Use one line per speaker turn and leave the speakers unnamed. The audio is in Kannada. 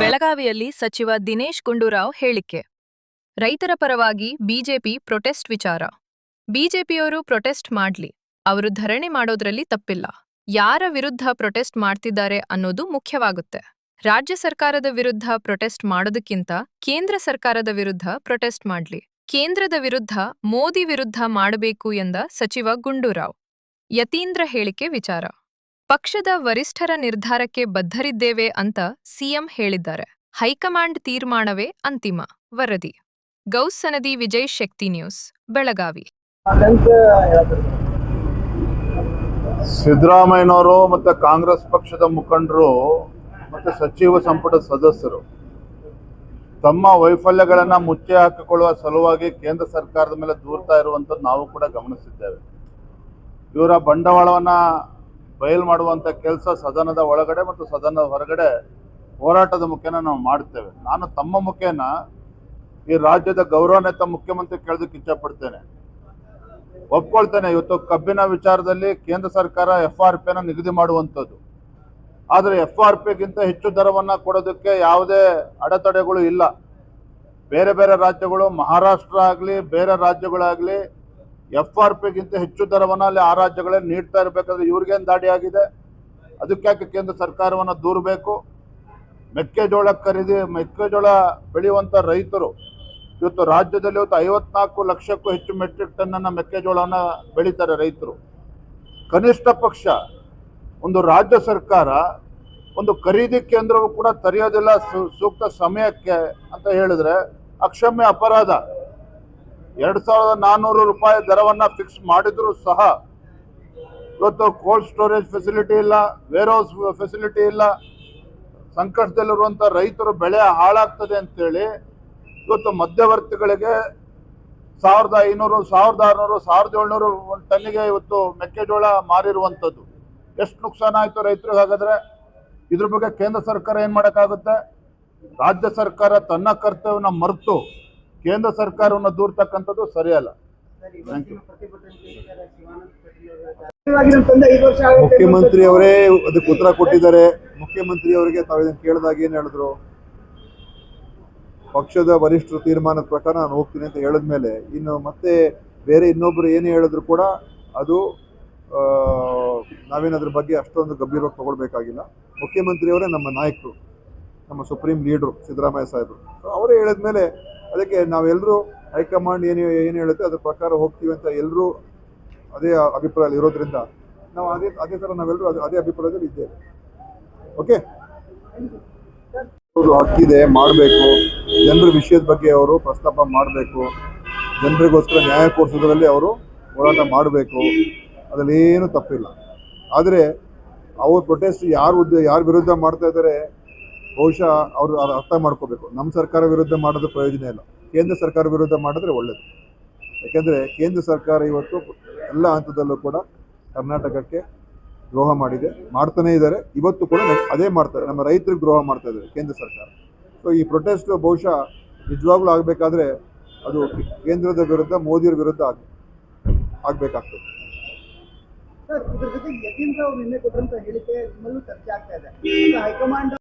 ಬೆಳಗಾವಿಯಲ್ಲಿ ಸಚಿವ ದಿನೇಶ್ ಗುಂಡೂರಾವ್ ಹೇಳಿಕೆ. ರೈತರ ಪರವಾಗಿ ಬಿಜೆಪಿ ಪ್ರೊಟೆಸ್ಟ್ ವಿಚಾರ. ಬಿಜೆಪಿಯವರು ಪ್ರೊಟೆಸ್ಟ್ ಮಾಡ್ಲಿ. ಅವರು ಧರಣಿ ಮಾಡೋದ್ರಲ್ಲಿ ತಪ್ಪಿಲ್ಲ. ಯಾರ ವಿರುದ್ಧ ಪ್ರೊಟೆಸ್ಟ್ ಮಾಡ್ತಿದ್ದಾರೆ ಅನ್ನೋದು ಮುಖ್ಯವಾಗುತ್ತೆ. ರಾಜ್ಯ ಸರ್ಕಾರದ ವಿರುದ್ಧ ಪ್ರೊಟೆಸ್ಟ್ ಮಾಡೋದಕ್ಕಿಂತ ಕೇಂದ್ರ ಸರ್ಕಾರದ ವಿರುದ್ಧ ಪ್ರೊಟೆಸ್ಟ್ ಮಾಡ್ಲಿ. ಕೇಂದ್ರದ ವಿರುದ್ಧ ಮೋದಿ ವಿರುದ್ಧ ಮಾಡಬೇಕು ಎಂದ ಸಚಿವ ಗುಂಡೂರಾವ್. ಯತೀಂದ್ರ ಹೇಳಿಕೆ ವಿಚಾರ. ಪಕ್ಷದ ವರಿಷ್ಠರ ನಿರ್ಧಾರಕ್ಕೆ ಬದ್ಧರಿದ್ದೇವೆ ಅಂತ ಸಿಎಂ ಹೇಳಿದ್ದಾರೆ. ಹೈಕಮಾಂಡ್ ತೀರ್ಮಾನವೇ ಅಂತಿಮ. ವರದಿ. ಗೌಸ್ ಸನದಿ ವಿಜಯ್ ಶಕ್ತಿ ನ್ಯೂಸ್, ಬೆಳಗಾವಿ.
ಸಿದ್ದರಾಮಯ್ಯನವರು ಮತ್ತು ಕಾಂಗ್ರೆಸ್ ಪಕ್ಷದ ಮುಖಂಡರು ಮತ್ತು ಸಚಿವ ಸಂಪುಟ ಸದಸ್ಯರು ತಮ್ಮ ವೈಫಲ್ಯಗಳನ್ನು ಮುಚ್ಚಿ ಹಾಕಿಕೊಳ್ಳುವ ಸಲುವಾಗಿ ಕೇಂದ್ರ ಸರ್ಕಾರದ ಮೇಲೆ ದೂರ್ತಾ ಇರುವಂಥದ್ದು ನಾವು ಕೂಡ ಗಮನಿಸಿದ್ದೇವೆ. ಇವರ ಬಂಡವಾಳವನ್ನು ಬಯಲು ಮಾಡುವಂಥ ಕೆಲಸ ಸದನದ ಒಳಗಡೆ ಮತ್ತು ಸದನದ ಹೊರಗಡೆ ಹೋರಾಟದ ಮುಖೇನ ನಾವು ಮಾಡ್ತೇವೆ ನಾನು ತಮ್ಮ ಮುಖೇನ ಈ ರಾಜ್ಯದ ಗೌರವಾನ್ವಿತ ಮುಖ್ಯಮಂತ್ರಿ ಕೇಳೋದಕ್ಕೆ ಇಚ್ಛಪಡ್ತೇನೆ. ಒಪ್ಕೊಳ್ತೇನೆ ಇವತ್ತು ಕಬ್ಬಿನ ವಿಚಾರದಲ್ಲಿ ಕೇಂದ್ರ ಸರ್ಕಾರ ಎಫ್ ಆರ್ ಪಿನ ನಿಗದಿ ಮಾಡುವಂಥದ್ದು. ಆದರೆ ಎಫ್ ಆರ್ ಪಿಗಿಂತ ಹೆಚ್ಚು ದರವನ್ನು ಕೊಡೋದಕ್ಕೆ ಯಾವುದೇ ಅಡೆತಡೆಗಳು ಇಲ್ಲ. ಬೇರೆ ಬೇರೆ ರಾಜ್ಯಗಳು, ಮಹಾರಾಷ್ಟ್ರ ಆಗಲಿ, ಬೇರೆ ರಾಜ್ಯಗಳಾಗಲಿ ಎಫ್ ಆರ್ ಪಿಗಿಂತ ಹೆಚ್ಚು ದರವನ್ನು ಅಲ್ಲಿ ಆ ರಾಜ್ಯಗಳೇ ನೀಡ್ತಾ ಇರಬೇಕಾದ್ರೆ ಇವ್ರಿಗೇನು ದಾಡಿ ಆಗಿದೆ? ಅದಕ್ಕೆ ಕೇಂದ್ರ ಸರ್ಕಾರವನ್ನು ದೂರಬೇಕು ಮೆಕ್ಕೆಜೋಳ ಖರೀದಿ, ಮೆಕ್ಕೆಜೋಳ ಬೆಳೆಯುವಂಥ ರೈತರು ಇವತ್ತು ರಾಜ್ಯದಲ್ಲಿ ಇವತ್ತು ಐವತ್ನಾಲ್ಕು ಲಕ್ಷಕ್ಕೂ ಹೆಚ್ಚು ಮೆಟ್ರಿಕ್ ಟನ್ನನ್ನು ಮೆಕ್ಕೆಜೋಳನ ಬೆಳೀತಾರೆ ರೈತರು. ಕನಿಷ್ಠ ಪಕ್ಷ, ಒಂದು ರಾಜ್ಯ ಸರ್ಕಾರ ಒಂದು ಖರೀದಿ ಕೇಂದ್ರವು ಕೂಡ ತೆರೆಯೋದಿಲ್ಲ ಸೂಕ್ತ ಸಮಯಕ್ಕೆ ಅಂತ ಹೇಳಿದ್ರೆ ಅಕ್ಷಮ್ಯ ಅಪರಾಧ. ಎರಡು ಸಾವಿರದ ನಾನ್ನೂರು ರೂಪಾಯಿ ದರವನ್ನು ಫಿಕ್ಸ್ ಮಾಡಿದರೂ ಸಹ ಇವತ್ತು ಕೋಲ್ಡ್ ಸ್ಟೋರೇಜ್ ಫೆಸಿಲಿಟಿ ಇಲ್ಲ ವೇರ್ ಹೌಸ್ ಫೆಸಿಲಿಟಿ ಇಲ್ಲ. ಸಂಕಷ್ಟದಲ್ಲಿರುವಂಥ ರೈತರು ಬೆಳೆ ಹಾಳಾಗ್ತದೆ ಅಂತೇಳಿ ಇವತ್ತು ಮಧ್ಯವರ್ತಿಗಳಿಗೆ ಸಾವಿರದ ಐನೂರು, ಸಾವಿರದ ಆರುನೂರು, ಸಾವಿರದ ಏಳ್ನೂರು ಟನ್ನಿಗೆ ಇವತ್ತು ಮೆಕ್ಕೆಜೋಳ ಮಾರಿರುವಂಥದ್ದು. ಎಷ್ಟು ನುಕ್ಸಾನ ಆಯಿತು ರೈತರಿಗೆ ಹಾಗಾದರೆ? ಇದ್ರ ಬಗ್ಗೆ ಕೇಂದ್ರ ಸರ್ಕಾರ ಏನು ಮಾಡೋಕ್ಕಾಗುತ್ತೆ? ರಾಜ್ಯ ಸರ್ಕಾರ ತನ್ನ ಕರ್ತವ್ಯನ ಮರೆತು ಕೇಂದ್ರ ಸರ್ಕಾರವನ್ನು ದೂರ್ತಕ್ಕಂಥದ್ದು ಸರಿಯಲ್ಲ.
ಮುಖ್ಯಮಂತ್ರಿ ಅವರೇ ಅದಕ್ಕೆ ಉತ್ತರ ಕೊಟ್ಟಿದ್ದಾರೆ. ಮುಖ್ಯಮಂತ್ರಿ ಅವರಿಗೆ ತಾವು ಇದನ್ನು ಕೇಳಿದಾಗ ಏನು ಹೇಳಿದ್ರು? ಪಕ್ಷದ ವರಿಷ್ಠ ತೀರ್ಮಾನದ ಪ್ರಕಾರ ನಾನು ಹೋಗ್ತೀನಿ ಅಂತ ಹೇಳಿದ್ಮೇಲೆ ಇನ್ನು ಮತ್ತೆ ಬೇರೆ ಇನ್ನೊಬ್ಬರು ಏನು ಹೇಳಿದ್ರು ಕೂಡ ಅದು ಆ, ನಾವೇನು ಅದ್ರ ಬಗ್ಗೆ ಅಷ್ಟೊಂದು ಗಂಭೀರವಾಗಿ ತಗೊಳ್ಬೇಕಾಗಿಲ್ಲ. ಮುಖ್ಯಮಂತ್ರಿಯವರೇ ನಮ್ಮ ನಾಯಕರು ನಮ್ಮ ಸುಪ್ರೀಂ ಲೀಡ್ರು ಸಿದ್ದರಾಮಯ್ಯ ಸಾಹೇಬರು. ಸೊ ಹೇಳಿದ ಹೇಳಿದ್ಮೇಲೆ ಅದಕ್ಕೆ ನಾವೆಲ್ಲರೂ ಹೈಕಮಾಂಡ್ ಏನು ಏನು ಹೇಳುತ್ತೆ ಅದ್ರ ಪ್ರಕಾರ ಹೋಗ್ತೀವಿ ಅಂತ ಎಲ್ಲರೂ ಅದೇ ಅಭಿಪ್ರಾಯ ಇರೋದ್ರಿಂದ ನಾವು ಅದೇ ಅದೇ ಥರ ನಾವೆಲ್ಲರೂ ಅದೇ ಅದೇ ಅಭಿಪ್ರಾಯದಲ್ಲಿ ಇದ್ದೇವೆ. ಓಕೆ ಅವರು ಹಕ್ಕಿದೆ, ಮಾಡಬೇಕು. ಜನರ ವಿಷಯದ ಬಗ್ಗೆ ಅವರು ಪ್ರಸ್ತಾಪ ಮಾಡಬೇಕು. ಜನರಿಗೋಸ್ಕರ ನ್ಯಾಯ ಕೋರ್ಸೋದ್ರಲ್ಲಿ ಅವರು ಹೋರಾಟ ಮಾಡಬೇಕು. ಅದರಲ್ಲಿ ಏನು ತಪ್ಪಿಲ್ಲ. ಆದರೆ ಅವ್ರ ಪ್ರೊಟೆಸ್ಟ್ ಯಾರು ಉದ್ದ ಯಾರ ವಿರುದ್ಧ ಮಾಡ್ತಾ ಇದ್ದಾರೆ ಬಹುಶಃ ಅವರು ಅರ್- ಅರ್ಥ ಮಾಡ್ಕೋಬೇಕು. ನಮ್ಮ ಸರ್ಕಾರ ವಿರುದ್ಧ ಮಾಡೋದು ಪ್ರಯೋಜನ ಇಲ್ಲ. ಕೇಂದ್ರ ಸರ್ಕಾರ ವಿರುದ್ಧ ಮಾಡಿದ್ರೆ ಒಳ್ಳೇದು. ಯಾಕೆಂದರೆ ಕೇಂದ್ರ ಸರ್ಕಾರ ಇವತ್ತು ಎಲ್ಲ ಹಂತದಲ್ಲೂ ಕೂಡ ಕರ್ನಾಟಕಕ್ಕೆ ದ್ರೋಹ ಮಾಡಿದೆ. ಮಾಡ್ತಾನೇ ಇದ್ದಾರೆ. ಇವತ್ತು ಕೂಡ ಅದೇ ಮಾಡ್ತಾರೆ. ನಮ್ಮ ರೈತರಿಗೆ ದ್ರೋಹ ಮಾಡ್ತಾ ಇದ್ದಾರೆ ಕೇಂದ್ರ ಸರ್ಕಾರ. ಸೊ ಈ ಪ್ರೊಟೆಸ್ಟ್ ಬಹುಶಃ ನಿಜವಾಗ್ಲೂ ಆಗಬೇಕಾದ್ರೆ ಅದು ಕೇಂದ್ರದ ವಿರುದ್ಧ ಮೋದಿಯರ ವಿರುದ್ಧ ಆಗ ಆಗಬೇಕಾಗ್ತದೆ.
ಯತೀಂದ್ರ ಅವರು ನಿನ್ನೆ ಕೊಟ್ಟಂತ ಹೇಳಿಕೆ ನಿಮ್ಮಲ್ಲೂ ಚರ್ಚೆ ಆಗ್ತಾ ಇದೆ. ಹೈಕಮಾಂಡ್